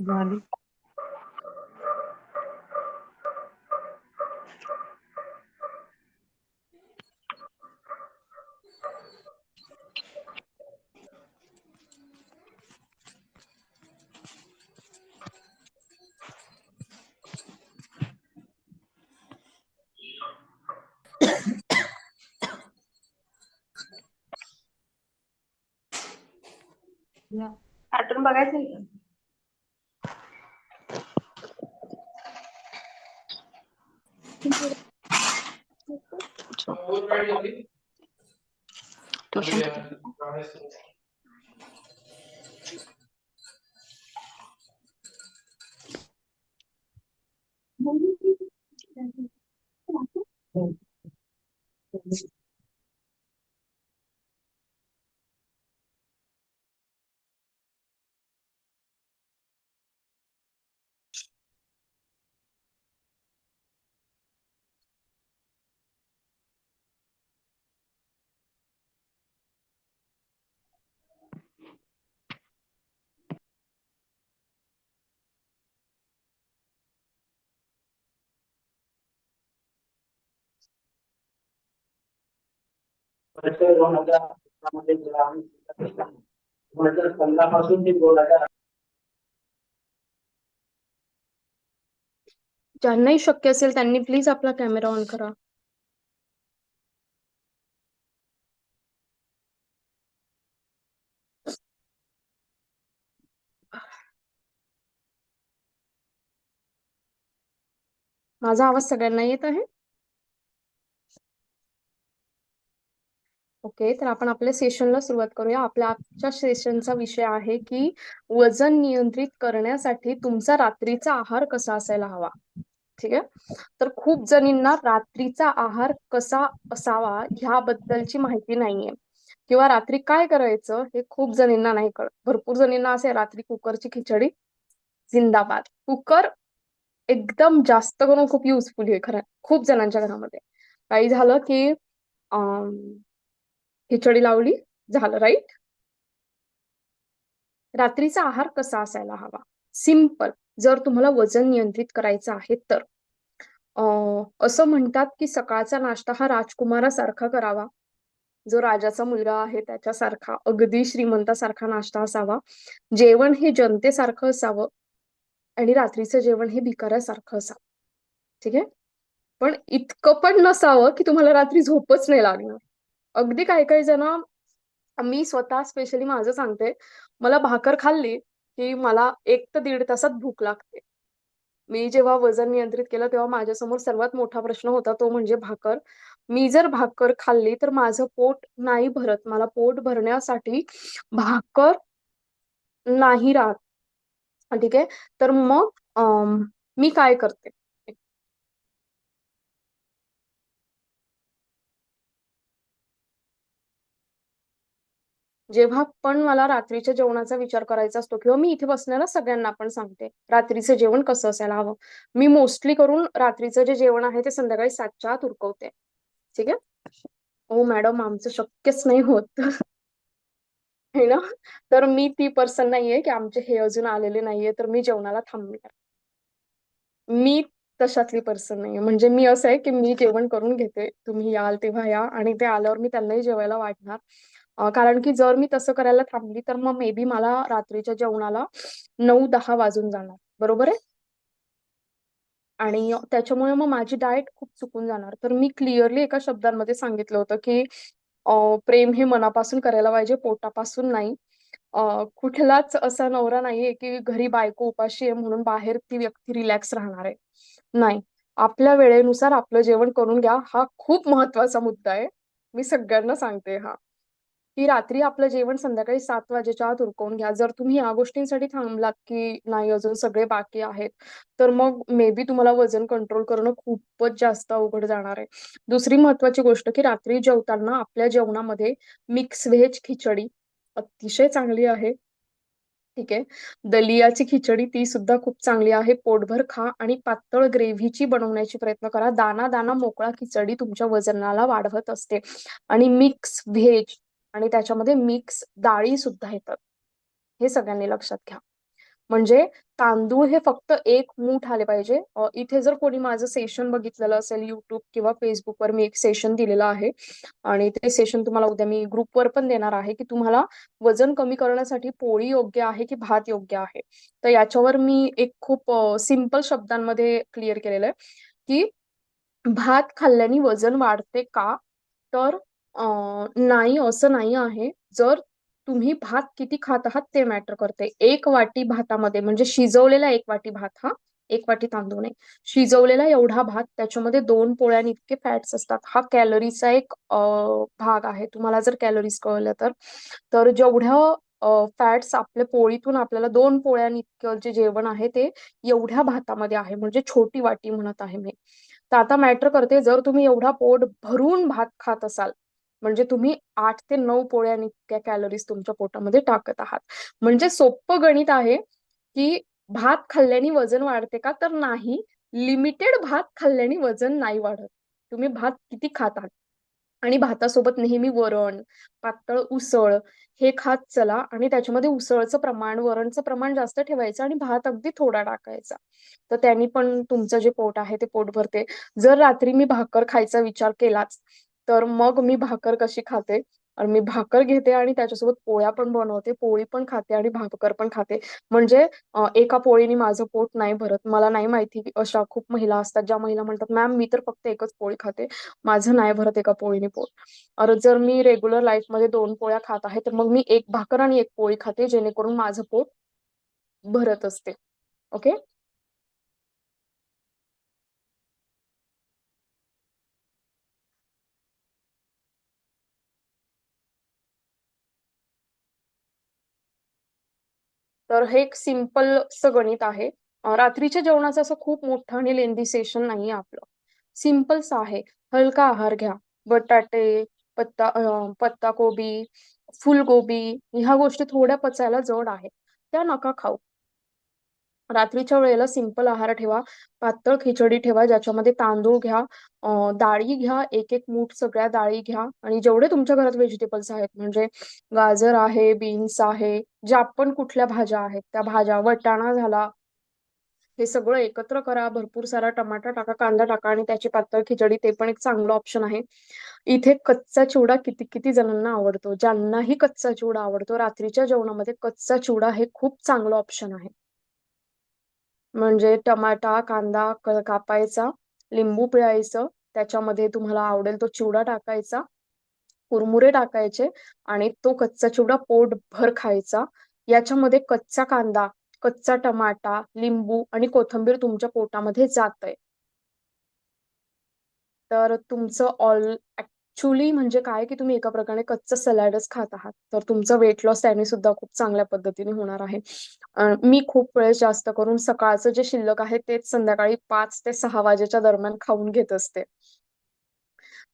झाली पॅटर्न बघायचं आहे का? वर्ष दोन हजारमध्ये दोन हजार पंधरा पासून ते दोन हजार ज्यांनाही शक्य असेल त्यांनी प्लीज आपला कॅमेरा ऑन करा. माझा आवाज सगळ्यांना येत आहे? ओके तर आपण आपल्या सेशनला सुरुवात करूया. आपल्या आजच्या सेशनचा विषय आहे की वजन नियंत्रित करण्यासाठी तुमचा रात्रीचा आहार कसा असायला हवा? ठीक आहे? तर खूप जणींना रात्रीचा आहार कसा असावा ह्याबद्दलची माहिती नाहीये. किंवा रात्री काय करायचं हे खूप जणींना नाही कळत. भरपूर जणींना असे रात्री कुकरची खिचडी जिंदाबाद. कुकर एकदम जास्त करून खूप युजफुल आहे खरं खूप जणांच्या घरामध्ये. काही झालं की अं, खिचडी लावली झालं राईट रात्रीचा आहार कसा असायला हवा? सिंपल जर तुम्हाला वजन नियंत्रित करायचं आहे तर. असं म्हणतात की सकाळचा नाश्ता हा राजकुमारासारखा करावा. जो राजाचा मुलगा आहे त्याच्यासारखा अगदी श्रीमंतासारखा नाश्ता असावा. जेवण हे जनतेसारखं असावं आणि रात्रीचं जेवण हे भिकाऱ्यासारखं असावं. ठीक आहे? पण इतकं पण नसावं की तुम्हाला रात्री झोपच नाही लागणार. अगदी काही काही जण मी स्वतः स्पेशली माझं सांगते मला भाकर खाल्ली की मला एक ते दीड तासात भूक लागते. मी जेव्हा वजन नियंत्रित केलं तेव्हा माझ्यासमोर सर्वात मोठा प्रश्न होता तो म्हणजे भाकर. मी जर भाकर खाल्ली तर माझं पोट नाही भरत. मला पोट भरण्यासाठी भाकर नाही राहत. ठीक आहे? तर मग मी काय करते? जेव्हा पण मला रात्रीच्या जेवणाचा विचार करायचा असतो किंवा मी इथे बसण्याला सगळ्यांना पण सांगते रात्रीचं जेवण कसं असायला हवं? मी मोस्टली करून रात्रीचं जे जेवण आहे ते संध्याकाळी सातच्या आत उरकवते. ठीक आहे? हो मॅडम आमचं शक्यच नाही होत. है ना? तर मी ती पर्सन नाहीये की आमचे हे अजून आलेले नाहीये तर मी जेवणाला थांबणार. मी तशातली पर्सन नाहीये. म्हणजे मी असं आहे की मी जेवण करून घेते. तुम्ही याल तेव्हा या आणि ते आल्यावर मी त्यांनाही जेवायला वाढणार कारण की जर मी तसं करायला थांबली तर मग मे बी मला रात्रीच्या जेवणाला नऊ दहा वाजून जाणार. बरोबर आहे? आणि त्याच्यामुळे मग माझी डाएट खूप चुकून जाणार. तर मी क्लिअरली एका शब्दांमध्ये सांगितलं होतं की प्रेम हे मनापासून करायला पाहिजे पोटापासून नाही. कुठलाच असा नवरा नाहीये की घरी बायको उपाशी आहे म्हणून बाहेर ती व्यक्ती रिलॅक्स राहणार आहे. नाही. आपल्या वेळेनुसार आपलं जेवण करून घ्या. हा खूप महत्त्वाचा मुद्दा आहे. मी सगळ्यांना सांगते हा. की रात्री आपलं जेवण संध्याकाळी सात वाजेच्या आत उरकवून घ्या. जर तुम्ही या गोष्टींसाठी थांबलात की नाही अजून सगळे बाकी आहेत तर मग मे बी तुम्हाला वजन कंट्रोल करणं खूपच जास्त अवघड जाणार आहे. दुसरी महत्वाची गोष्ट की रात्री जेवताना आपल्या जेवणामध्ये मिक्स व्हेज खिचडी अतिशय चांगली आहे. ठीक आहे? दलियाची खिचडी ती सुद्धा खूप चांगली आहे. पोटभर खा आणि पातळ ग्रेव्हीची बनवण्याची प्रयत्न करा. दाना दाना मोकळा खिचडी तुमच्या वजनाला वाढवत असते. आणि मिक्स व्हेज आणि त्याच्यामध्ये मिक्स डाळी सुद्धा येतात. हे सगळ्यांनी लक्षात घ्या. म्हणजे तांदूळ हे फक्त एक मूठ आले पाहिजे. इथे जर कोणी माझं सेशन बघितलेलं असेल युट्यूब किंवा फेसबुकवर मी एक सेशन दिलेलं आहे. आणि ते सेशन तुम्हाला उद्या मी ग्रुपवर पण देणार आहे की तुम्हाला वजन कमी करण्यासाठी पोळी योग्य आहे की भात योग्य आहे. तर याच्यावर मी एक खूप सिंपल शब्दांमध्ये क्लिअर केलेलं आहे की भात खाल्ल्याने वजन वाढते का? तर नाही असं नाही आहे. जर तुम्ही भात किती खात आहात ते मॅटर करते. एक वाटी भातामध्ये म्हणजे शिजवलेला एक वाटी भात हा. एक वाटी तांदूळ नाही. शिजवलेला एवढा भात त्याच्यामध्ये दोन पोळ्यान इतके फॅट्स असतात. हा कॅलरीचा एक भाग आहे. तुम्हाला जर कॅलरीज कळलं तर. तर जेवढ्या फॅट्स आपल्या पोळीतून आपल्याला दोन पोळ्यान इतकं जे जेवण आहे ते एवढ्या भातामध्ये आहे. म्हणजे छोटी वाटी म्हणत आहे मी. तर आता मॅटर करते जर तुम्ही एवढा पोट भरून भात खात असाल म्हणजे तुम्ही आठ ते नऊ पोळ्या इतक्या कॅलरीज तुमच्या पोटामध्ये टाकत आहात. म्हणजे सोपं गणित आहे की भात खाल्ल्याने वजन वाढते का? तर नाही. लिमिटेड भात खाल्ल्याने वजन नाही वाढत. तुम्ही भात किती खात आहात? आणि भातासोबत नेहमी वरण पातळ उसळ हे खात चला आणि त्याच्यामध्ये उसळचं प्रमाण वरणचं प्रमाण जास्त ठेवायचं आणि भात अगदी थोडा टाकायचा. तर त्यांनी पण तुमचं जे पोट आहे ते पोट भरते जर रात्री मी भाकर खायचा विचार केलाच तर मग मी भाकर कशी खाते? आणि मी भाकर घेते आणि त्याच्यासोबत पोळ्या पण बनवते. पोळी पण खाते आणि भाकर पण खाते. म्हणजे एका पोळीने माझं पोट नाही भरत. मला नाही माहिती अशा खूप महिला असतात ज्या महिला म्हणतात मॅम मी तर फक्त एकच पोळी खाते. माझं नाही भरत एका पोळीने पोट. अरे जर मी रेग्युलर लाईफमध्ये दोन पोळ्या खात आहे तर मग मी एक भाकर आणि एक पोळी खाते जेणेकरून माझं पोट भरत असते. ओके? तर हे एक सिंपल गणित आहे. रात्रीच्या जेवणाचं असं खूप मोठं आणि लेंदी सेशन नाही आपलं. सिम्पलच आहे. हलका आहार घ्या. बटाटे पत्ता पत्ता कोबी फुलगोबी ह्या गोष्टी थोड्या पचायला जड आहेत. त्या नका खाऊ. रात्रीच्या वेळेला सिंपल आहार ठेवा पातळ खिचडी ठेवा ज्याच्यामध्ये तांदूळ घ्या डाळी घ्या एक एक मूठ सगळ्या डाळी घ्या आणि जेवढे तुमच्या घरात व्हेजिटेबल्स आहेत म्हणजे गाजर आहे बीन्स आहे ज्या पण कुठल्या भाज्या आहेत त्या भाज्या वटाणा झाला हे सगळं एकत्र करा भरपूर सारा टमाटा टाका कांदा टाका आणि त्याची पातळ खिचडी ते पण एक चांगलं ऑप्शन आहे. इथे कच्चा चिवडा किती किती जणांना आवडतो ज्यांनाही कच्चा चिवडा आवडतो रात्रीच्या जेवणामध्ये कच्चा चिवडा हे खूप चांगलं ऑप्शन आहे. म्हणजे टमाटा कांदा कापायचा लिंबू पिळायचं त्याच्यामध्ये तुम्हाला आवडेल तो चिवडा टाकायचा कुरमुरे टाकायचे आणि तो कच्चा चिवडा पोटभर खायचा. याच्यामध्ये कच्चा कांदा कच्चा टमाटा लिंबू आणि कोथंबीर तुमच्या पोटामध्ये जात आहे तर तुमचं ऑल ऍक्च्युली म्हणजे काय की तुम्ही एका प्रकारे कच्चं सलॅडच खात आहात. तर तुमचं वेट लॉस त्याने सुद्धा खूप चांगल्या पद्धतीने होणार आहे. मी खूप वेळेस जास्त करून सकाळचं जे शिल्लक आहे तेच संध्याकाळी पाच ते सहा वाजेच्या दरम्यान खाऊन घेत असते.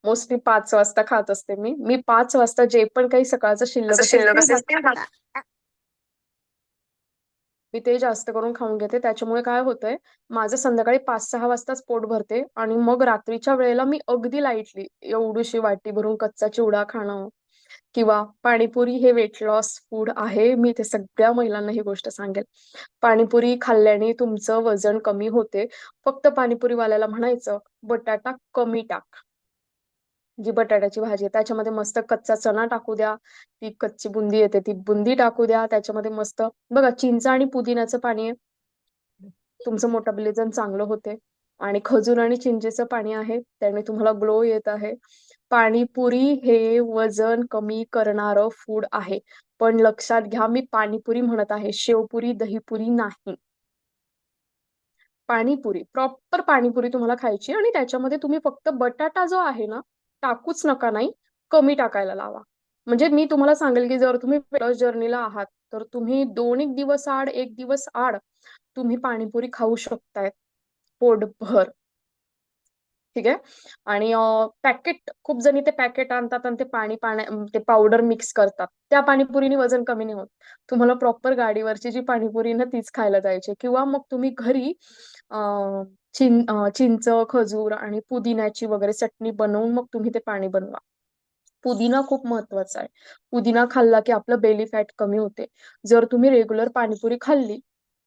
मोस्टली पाच वाजता खात असते मी. मी पाच वाजता जे पण काही सकाळचं शिल्लक मी ते जास्त करून खाऊन घेते. त्याच्यामुळे काय होतंय माझं संध्याकाळी पाच सहा वाजताच पोट भरते आणि मग रात्रीच्या वेळेला मी अगदी लाईटली एवढीशी वाटी भरून कच्चा चिवडा खाणं किंवा पाणीपुरी हे वेट लॉस फूड आहे. मी ते सगळ्या महिलांना ही गोष्ट सांगेल. पाणीपुरी खाल्ल्याने तुमचं वजन कमी होते. फक्त पाणीपुरीवाल्याला म्हणायचं बटाटा कमी टाक. जी बटाट्याची भाजी आहे त्याच्यामध्ये मस्त कच्चा चणा टाकू द्या ती कच्ची बुंदी येते ती बुंदी टाकू द्या त्याच्यामध्ये मस्त बघा चिंच आणि पुदिन्याचं पाणी आहे. तुमचं मोटाबलिझम चांगलं होते. आणि खजूर आणि चिंचेचं पाणी आहे त्याने तुम्हाला ग्लो येत आहे. पाणीपुरी हे वजन कमी करणारं फूड आहे. पण लक्षात घ्या मी पाणीपुरी म्हणत आहे शेवपुरी दहीपुरी नाही. पाणीपुरी प्रॉपर पाणीपुरी तुम्हाला खायची आणि त्याच्यामध्ये तुम्ही फक्त बटाटा जो आहे ना टाकूच नका नाही कमी टाकायला लावा. म्हणजे मी तुम्हाला सांगेल की जर तुम्ही जर्नीला आहात तर तुम्ही दोन एक दिवस आड एक दिवस आड तुम्ही पाणीपुरी खाऊ शकताय पोटभर. ठीक आहे? आणि पॅकेट खूप जणी ते पॅकेट आणतात आणि ते पाणी पाण्या ते पावडर मिक्स करतात. त्या पाणीपुरीने वजन कमी नाही होत. तुम्हाला प्रॉपर गाडीवरची जी पाणीपुरी ना तीच खायला जायची किंवा मग तुम्ही घरी चिं चिंच खजूर आणि पुदिन्याची वगैरे चटणी बनवून मग तुम्ही ते पाणी बनवा. पुदिना खूप महत्त्वाचा आहे. पुदिना खाल्ला की आपलं बेली फॅट कमी होते. जर तुम्ही रेग्युलर पाणीपुरी खाल्ली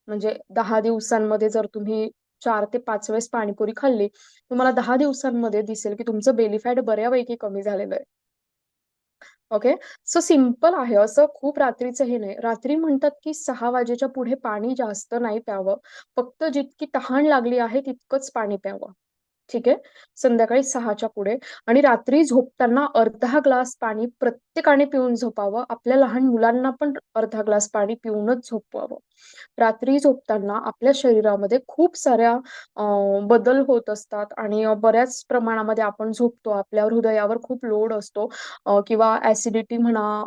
म्हणजे दहा दिवसांमध्ये जर तुम्ही चार ते पाच वेळेस पाणीपुरी खाल्ली तुम्हाला दहा दिवसांमध्ये दिसेल की तुमचं बेली फॅट बऱ्यापैकी कमी झालेलं आहे. ओके सो सिंपल आहे असं. खूप रात्रीचं हे नाही. रात्री म्हणतात की सहा वाजेच्या पुढे पाणी जास्त नाही प्यावं. फक्त जितकी तहान लागली आहे तितकंच पाणी प्यावं. ठीक आहे? संध्याकाळी सहाच्या पुढे. आणि रात्री झोपताना अर्धा ग्लास पाणी प्रत्येकाने पिऊन झोपावं. आपल्या लहान मुलांना पण अर्धा ग्लास पाणी पिऊनच झोपवावं. रात्री झोपताना आपल्या शरीरामध्ये खूप साऱ्या बदल होत असतात. आणि बऱ्याच प्रमाणामध्ये आपण झोपतो. आपल्या हृदयावर खूप लोड असतो. किंवा ऍसिडिटी म्हणा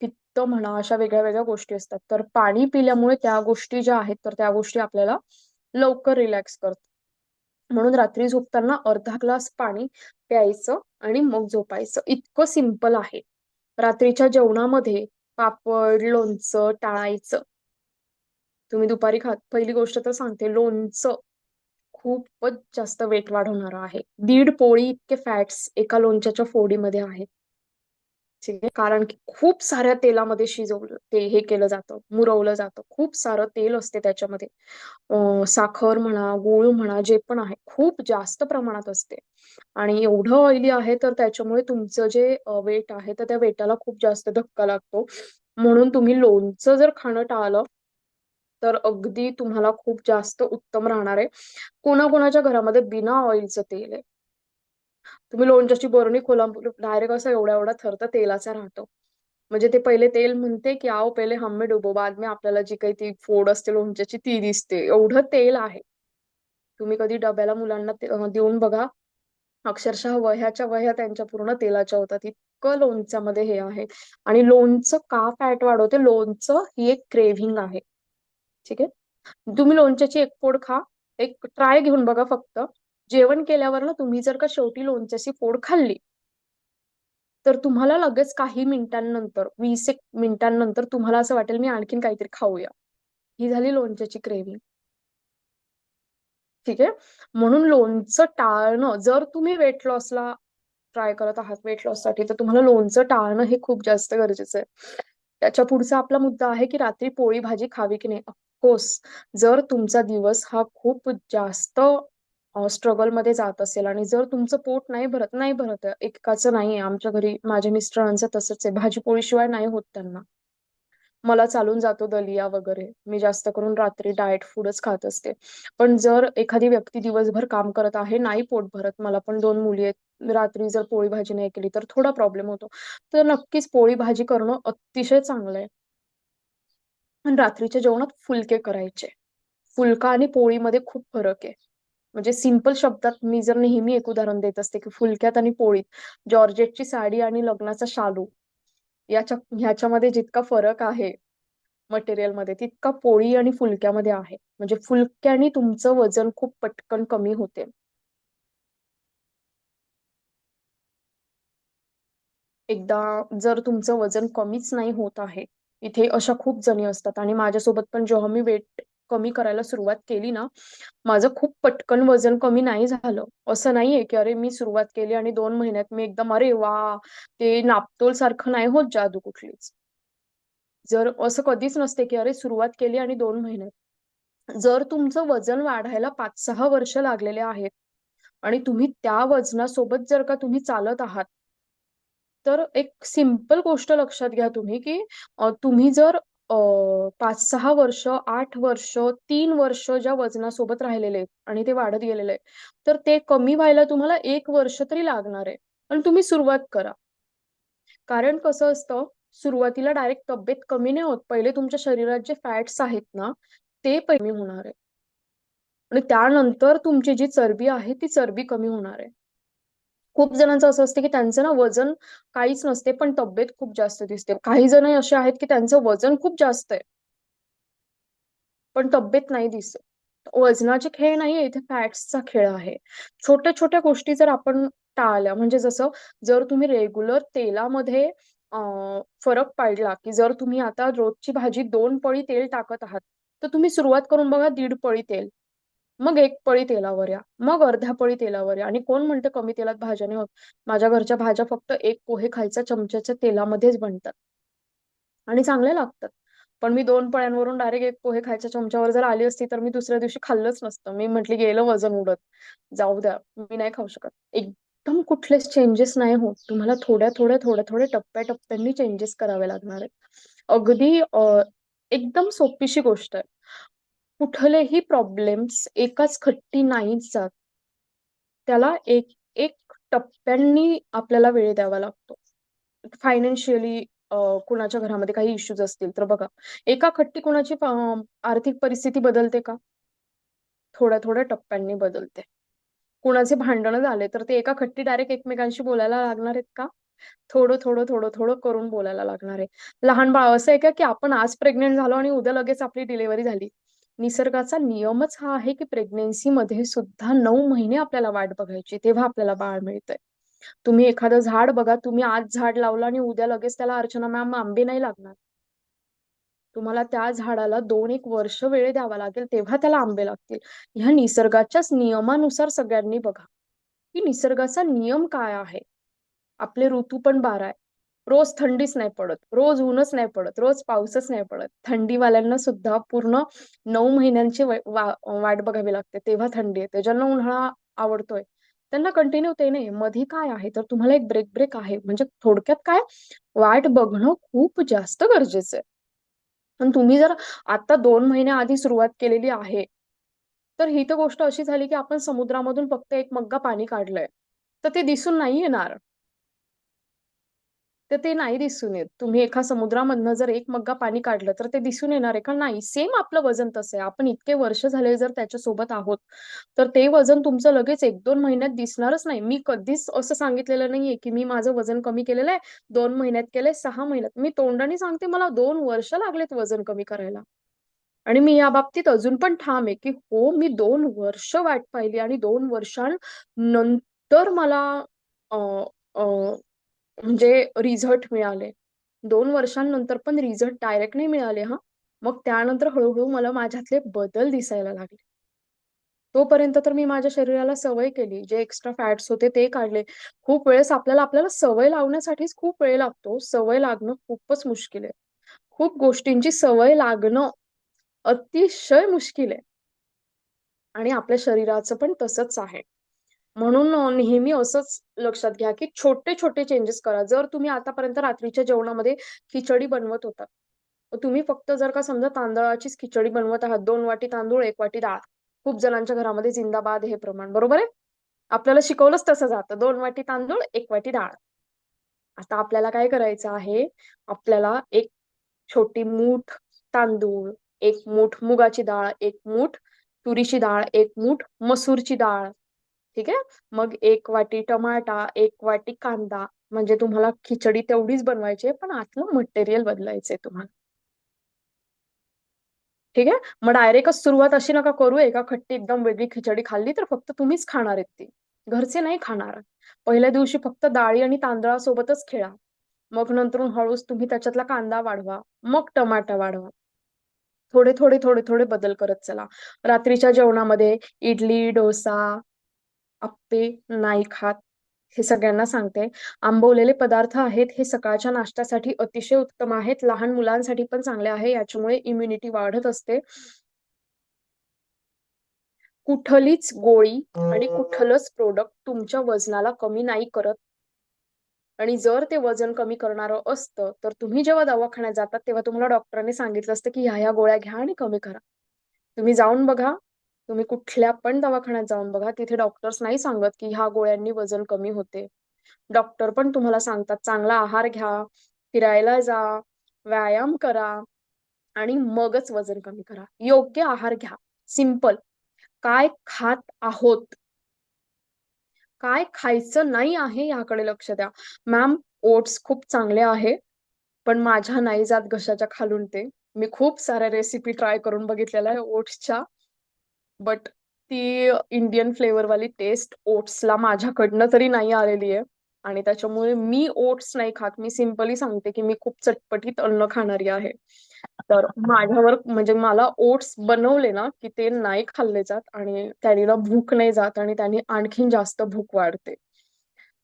पित्त म्हणा अशा वेगळ्या वेगळ्या गोष्टी असतात. तर पाणी पिल्यामुळे त्या गोष्टी ज्या आहेत तर त्या गोष्टी आपल्याला लवकर रिलॅक्स करतात. म्हणून रात्री झोपताना अर्धा ग्लास पाणी प्यायचं आणि मग झोपायचं. इतकं सिंपल आहे. रात्रीच्या जेवणामध्ये पापड लोणचं टाळायचं. तुम्ही दुपारी खात पहिली गोष्ट तर सांगते लोणचं खूपच जास्त वेट वाढवणारं आहे. दीड पोळी इतके फॅट्स एका लोणच्याच्या फोडीमध्ये आहेत आहे. कारण की खूप साऱ्या तेलामध्ये शिजवलं ते हे केलं जातं मुरवलं जातं. खूप सारं तेल असते त्याच्यामध्ये. साखर म्हणा गूळ म्हणा जे पण आहे खूप जास्त प्रमाणात असते. आणि एवढं ऑइली आहे तर त्याच्यामुळे तुमचं जे वेट आहे तर त्या वेटाला खूप जास्त धक्का लागतो. म्हणून तुम्ही लोणचं जर खाणं टाळलं तर अगदी तुम्हाला खूप जास्त उत्तम राहणार आहे. कोणाकोणाच्या घरामध्ये बिना ऑइलचं तेल आहे. तुम्ही लोणच्याची बरणी कोल्हापूर डायरेक्ट असं एवढा एवढा थर तेलाचा राहतो. म्हणजे ते पहिले तेल म्हणते की आओ पहिले हम्मे डुबो बाद में आपल्याला जी काही ती फोड असते लोणच्याची ती दिसते. एवढं तेल आहे. तुम्ही कधी डब्याला मुलांना देऊन बघा. अक्षरशः वह्याच्या वह्या त्यांच्या पूर्ण तेलाच्या होतात. इतकं लोणच्यामध्ये हे आहे. आणि लोणचं का फॅट वाढवते? लोणचं ही एक क्रेव्हिंग आहे. ठीक आहे? तुम्ही लोणच्याची एक फोड खा. एक ट्राय घेऊन बघा फक्त. जेवण केल्यावर ना तुम्ही जर का शेवटी लोणच्याची फोड खाल्ली तर तुम्हाला लगेच काही मिनिटांनंतर वीस एक मिनिटांनंतर तुम्हाला असं वाटेल मी आणखीन काहीतरी खाऊया. ही झाली लोणच्याची क्रेविंग ठीक आहे? म्हणून लोणचं टाळणं जर तुम्ही वेट लॉसला ट्राय करत आहात वेट लॉससाठी तर तुम्हाला लोणचं टाळणं हे खूप जास्त गरजेचं आहे. त्याच्या पुढचा आपला मुद्दा आहे की रात्री पोळी भाजी खावी की नाही? ऑफकोर्स जर तुमचा दिवस हा खूप जास्त स्ट्रगलमध्ये जात असेल आणि जर तुमचं पोट नाही भरत नाही भरत एकाचं नाहीये आमच्या घरी माझ्या मिस्टरांचं तसंच आहे भाजी पोळी शिवाय नाही होत त्यांना. मला चालून जातो दलिया वगैरे मी जास्त करून रात्री डाएट फूडच खात असते. पण जर एखादी व्यक्ती दिवसभर काम करत आहे नाही पोट भरत मला पण दोन मुली आहेत रात्री जर पोळी भाजी नाही केली तर थोडा प्रॉब्लेम होतो. तर नक्कीच पोळी भाजी करणं अतिशय चांगलं आहे. पण रात्रीच्या जेवणात फुलके करायचे. फुलका आणि पोळीमध्ये खूप फरक आहे. म्हणजे सिंपल शब्दात मी जर नेहमी एक उदाहरण देत असते की फुलक्यात आणि पोळीत जॉर्जेटची साडी आणि लग्नाचा शालू याच्या ह्याच्यामध्ये जितका फरक आहे मटेरियलमध्ये तितका पोळी आणि फुलक्यामध्ये आहे. म्हणजे फुलक्याने तुमचं वजन खूप पटकन कमी होते. एकदा जर तुमचं वजन कमीच नाही होत आहे इथे अशा खूप जणी असतात आणि माझ्यासोबत पण जेव्हा मी वेट कमी करायला सुरुवात केली ना माझं खूप पटकन वजन कमी नाही झालं. असं नाहीये की अरे मी सुरुवात केली आणि दोन महिन्यात मी एकदम अरे वा ते नापतोल सारखं नाही होत जादू कुठलीच. जर असं कधीच नसते की अरे सुरुवात केली आणि दोन महिन्यात. जर तुमचं वजन वाढायला पाच सहा वर्ष लागलेले आहेत आणि तुम्ही त्या वजनासोबत जर का तुम्ही चालत आहात तर एक सिंपल गोष्ट लक्षात घ्या तुम्ही की तुम्ही जर अ, पाच सहा वर्ष आठ वर्ष तीन वर्ष ज्या वजनासोबत राहिलेले आहेत आणि ते वाढत गेलेले आहे तर ते कमी व्हायला तुम्हाला एक वर्ष तरी लागणार आहे पण तुम्ही सुरुवात करा. कारण कसं असतं सुरुवातीला डायरेक्ट तब्येत कमी नाही होत. पहिले तुमच्या शरीरात जे फॅट्स आहेत ना ते कमी होणार आहे. आणि त्यानंतर तुमची जी चरबी आहे ती चरबी कमी होणार आहे. खूप जणांचं असं असतं की त्यांचं ना वजन काहीच नसते पण तब्येत खूप जास्त दिसते. काही जण असे आहेत की त्यांचं वजन खूप जास्त आहे. पण तब्येत नाही दिसत. वजनाचे खेळ नाहीये इथे फॅट्सचा खेळ आहे. छोट्या छोट्या गोष्टी जर आपण टाळल्या म्हणजे जसं जर तुम्ही रेग्युलर तेलामध्ये फरक पाडला की जर तुम्ही आता रोजची भाजी दोन पळी तेल टाकत आहात तर तुम्ही सुरुवात करून बघा दीड पळी तेल. मग एक पळी तेलावर या. मग अर्ध्या पळी तेलावर या. आणि कोण म्हणतं कमी तेलात भाज्या नाही होत? माझ्या घरच्या भाज्या फक्त एक पोहे खायच्या चमच्याच्या तेलामध्येच बनतात. आणि चांगल्या लागतात. पण मी दोन पळ्यांवरून डायरेक्ट एक पोहे खायच्या चमच्यावर जर आली असती तर मी दुसऱ्या दिवशी खाल्लंच नसतं. मी म्हटली गेलं वजन उडत. जाऊ द्या. मी नाही खाऊ शकत. एकदम कुठलेच चेंजेस नाही होत. तुम्हाला थोड्या थोड्या थोड्या थोड्या टप्प्याटप्प्यांनी चेंजेस करावे लागणार आहेत. अगदी एकदम सोपीशी गोष्ट आहे. कुठलेही प्रॉब्लेम्स एकाच खट्टी नाहीच जात. त्याला एक एक टप्प्यांनी आपल्याला वेळ द्यावा लागतो. फायनान्शियली कुणाच्या घरामध्ये काही इश्यूज असतील तर बघा एका खट्टी कुणाची आर्थिक परिस्थिती बदलते का? थोड्या थोड्या टप्प्यांनी बदलते. कुणाचे भांडणं झाले तर ते एका खट्टी डायरेक्ट एकमेकांशी बोलायला लागणार आहेत का? थोडं थोडं थोडं थोडं करून बोलायला लागणार आहे. लहान बाळ असं आहे का की आपण आज प्रेग्नेंट झालो आणि उद्या लगेच आपली डिलिव्हरी झाली? निसर्गाचा नियमच हा आहे की प्रेग्नेन्सीमध्ये सुद्धा नऊ महिने आपल्याला वाट बघायची तेव्हा आपल्याला बाळ मिळतंय. तुम्ही एखादं झाड बघा तुम्ही आज झाड लावलं आणि उद्या लगेच त्याला अर्चना मॅम आंबे नाही लागणार. तुम्हाला त्या झाडाला दोन एक वर्ष वेळ द्यावा लागेल तेव्हा त्याला आंबे लागतील. ह्या निसर्गाच्याच नियमानुसार सगळ्यांनी बघा की निसर्गाचा नियम काय आहे? आपले ऋतू पण बारा आहे. रोज थंडीच नाही पडत रोज ऊनच नाही पडत रोज पाऊसच नाही पडत. थंडीवाल्यांना सुद्धा पूर्ण नऊ महिन्यांची वा- वाट बघावी लागते तेव्हा थंडी येते. ज्यांना उन्हाळा आवडतोय त्यांना कंटिन्यू ते नाही. मध्ये काय आहे? तर तुम्हाला एक ब्रेक ब्रेक आहे. म्हणजे थोडक्यात काय? वाट बघणं खूप जास्त गरजेचं आहे. पण तुम्ही जर आता दोन महिन्या आधी सुरुवात केलेली आहे तर ही तर गोष्ट अशी झाली की आपण समुद्रामधून फक्त एक मग्गा पाणी काढलंय. तर ते दिसून नाही येणार. तर ते नाही दिसून येत. तुम्ही एका समुद्रामधनं जर एक मग्गा पाणी काढलं तर ते दिसून येणार आहे का? नाही. सेम आपलं वजन तसं आहे. आपण इतके वर्ष झाले जर त्याच्यासोबत आहोत तर ते वजन तुमचं लगेच एक दोन महिन्यात दिसणारच नाही. मी कधीच असं सांगितलेलं नाहीये की मी माझं वजन कमी केलेलं आहे दोन महिन्यात केलंय सहा महिन्यात. मी तोंडाने सांगते मला दोन वर्ष लागलेत वजन कमी करायला. आणि मी या बाबतीत अजून पण ठाम आहे की हो मी दोन वर्ष वाट पाहिली आणि दोन वर्षांनंतर मला म्हणजे रिझल्ट मिळाले. दोन वर्षांनंतर पण रिझल्ट डायरेक्ट नाही मिळाले हा. मग त्यानंतर हळूहळू मला माझ्यातले बदल दिसायला लागले. तोपर्यंत तर मी माझ्या शरीराला सवय केली जे एक्स्ट्रा फॅट्स होते ते काढले. खूप वेळेस आपल्याला आपल्याला सवय लावण्यासाठीच खूप वेळ लागतो. सवय लागणं खूपच मुश्किल आहे. खूप गोष्टींची सवय लागणं अतिशय मुश्किल आहे. आणि आपल्या शरीराचं पण तसंच आहे. म्हणून नेहमी असंच लक्षात घ्या की छोटे छोटे चेंजेस करा. जर तुम्ही आतापर्यंत रात्रीच्या जेवणामध्ये खिचडी बनवत होता तुम्ही फक्त जर का समजा तांदळाचीच खिचडी बनवत आहात दोन वाटी तांदूळ एक वाटी डाळ खूप जणांच्या घरामध्ये जिंदाबाद हे प्रमाण बरोबर आहे? आपल्याला शिकवलंच तसं जातं दोन वाटी तांदूळ एक वाटी डाळ. आता आपल्याला काय करायचं आहे? आपल्याला एक छोटी मूठ तांदूळ एक मूठ मुगाची डाळ एक मूठ तुरीची डाळ एक मूठ मसूरची डाळ ठीक आहे? मग एक वाटी टमाटा एक वाटी कांदा म्हणजे तुम्हाला खिचडी तेवढीच बनवायची आहे पण आतलं मटेरियल बदलायचंय तुम्हाला. ठीक आहे? मग डायरेक्टच सुरुवात अशी नका करू एका खट्टी एकदम वेगळी खिचडी खाल्ली तर फक्त तुम्हीच खाणार आहेत ती. घरचे नाही खाणार. पहिल्या दिवशी फक्त डाळी आणि तांदळासोबतच खेळा. मग नंतर हळूच तुम्ही त्याच्यातला कांदा वाढवा मग टमाटा वाढवा. थोडे थोडे थोडे थोडे बदल करत चला. रात्रीच्या जेवणामध्ये इडली डोसा आप्पे नाही खात हे सगळ्यांना सांगते. आंबवलेले पदार्थ आहेत हे सकाळच्या नाश्त्यासाठी अतिशय उत्तम आहेत. लहान मुलांसाठी पण चांगले आहे याच्यामुळे इम्युनिटी वाढत असते. कुठलीच गोळी आणि कुठलंच प्रोडक्ट तुमच्या वजनाला कमी नाही करत. आणि जर ते वजन कमी करणारं असतं तर तुम्ही जेव्हा दवाखान्यात जातात तेव्हा तुम्हाला डॉक्टरांनी सांगितलं असतं की ह्या ह्या गोळ्या घ्या आणि कमी करा. तुम्ही जाऊन बघा तुम्ही कुठल्या पण दवाखान्यात जाऊन बघा तिथे डॉक्टर्स नाही सांगत की ह्या गोळ्यांनी वजन कमी होते. डॉक्टर पण तुम्हाला सांगतात चांगला आहार घ्या फिरायला जा व्यायाम करा आणि मगच वजन कमी करा. योग्य आहार घ्या. सिंपल. काय खात आहोत? काय खायचं नाही आहे याकडे लक्ष द्या. मॅम ओट्स खूप चांगले आहे पण माझ्या नाही जात घशाच्या खालून ते. मी खूप साऱ्या रेसिपी ट्राय करून बघितलेल्या आहे ओट्सच्या. बट ती इंडियन फ्लेवरवाली टेस्ट ओट्सला माझ्याकडनं तरी नाही आलेली आहे. आणि त्याच्यामुळे मी ओट्स नाही खात. मी सिम्पली सांगते की मी खूप चटपटीत अन्न खाणारी आहे. तर माझ्यावर म्हणजे मला ओट्स बनवले ना की ते नाही खाल्ले जात आणि त्याने भूक नाही जात आणि त्याने आणखीन जास्त भूक वाढते.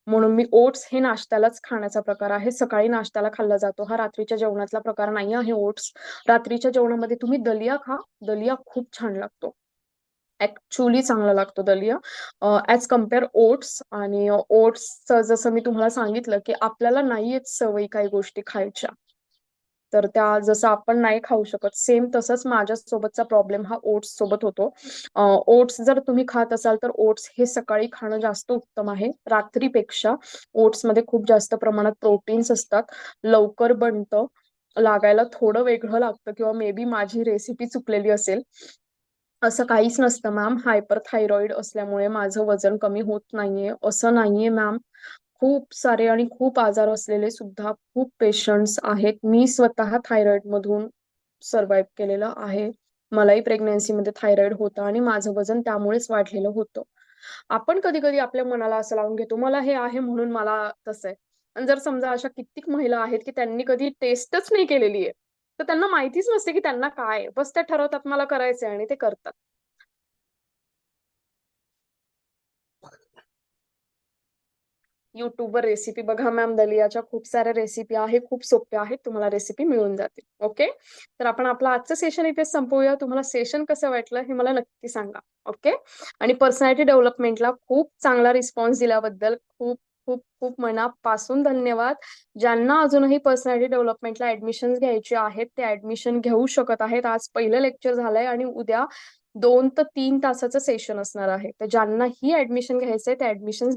म्हणून मी ओट्स हे नाश्त्यालाच खाण्याचा प्रकार आहे. सकाळी नाश्त्याला खाल्ला जातो. हा रात्रीच्या जेवणातला प्रकार नाही आहे ओट्स रात्रीच्या जेवणामध्ये तुम्ही दलिया खा. दलिया खूप छान लागतो. ऍक्च्युली चांगला लागतो दलिया. ॲज कंपेअर ओट्स आणि ओट्सचं जसं मी तुम्हाला सांगितलं की आपल्याला नाहीयेत सवयी काही गोष्टी खायच्या. तर त्या जसं आपण नाही खाऊ शकत सेम तसंच माझ्या सोबतचा प्रॉब्लेम हा ओट्स सोबत होतो. ओट्स जर तुम्ही खात असाल तर ओट्स हे सकाळी खाणं जास्त उत्तम आहे. रात्रीपेक्षा ओट्समध्ये खूप जास्त प्रमाणात प्रोटीन्स असतात. लवकर बनतं लागायला थोडं वेगळं लागतं किंवा मे बी माझी रेसिपी चुकलेली असेल असं काहीच नसतं मॅम हायपर थायरॉइड असल्यामुळे माझं वजन कमी होत नाहीये. असं नाहीये मॅम खूप सारे आणि खूप आजार असलेले सुद्धा खूप पेशंट्स आहेत. मी स्वतः थायरॉइड मधून सर्व्हाइव्ह केलेलं आहे. मलाही प्रेग्नन्सीमध्ये थायरॉइड होता आणि माझं वजन त्यामुळेच वाढलेलं होतं. आपण कधी कधी आपल्या मनाला असं लावून घेतो मला हे आहे म्हणून मला तसं आहे. आणि जर समजा अशा कित्येक महिला आहेत की त्यांनी कधी टेस्टच नाही केलेली आहे तर त्यांना माहितीच नसते की त्यांना काय बस त्या ठरवतात मला करायचंय आणि ते करतात. युट्यूबवर रेसिपी बघा मॅम दलियाच्या खूप साऱ्या रेसिपी आहे खूप सोप्या आहेत तुम्हाला रेसिपी मिळून जातील. ओके तर आपण आपलं आजचं सेशन इथे संपवूया. तुम्हाला सेशन कसं वाटलं हे मला नक्की सांगा. ओके आणि पर्सनॅलिटी डेव्हलपमेंटला खूप चांगला रिस्पॉन्स दिल्याबद्दल खूप खूप खूप मनापासून धन्यवाद. ज्यांना अजूनही पर्सनॅलिटी डेव्हलपमेंटला ऍडमिशन घ्यायचे आहेत ते ऍडमिशन घेऊ शकत आहेत. आज पहिलं लेक्चर झालंय आणि उद्या दोन ते तीन तासाचं सेशन असणार आहे. तर ज्यांना ही ऍडमिशन घ्यायचंय ते ऍडमिशन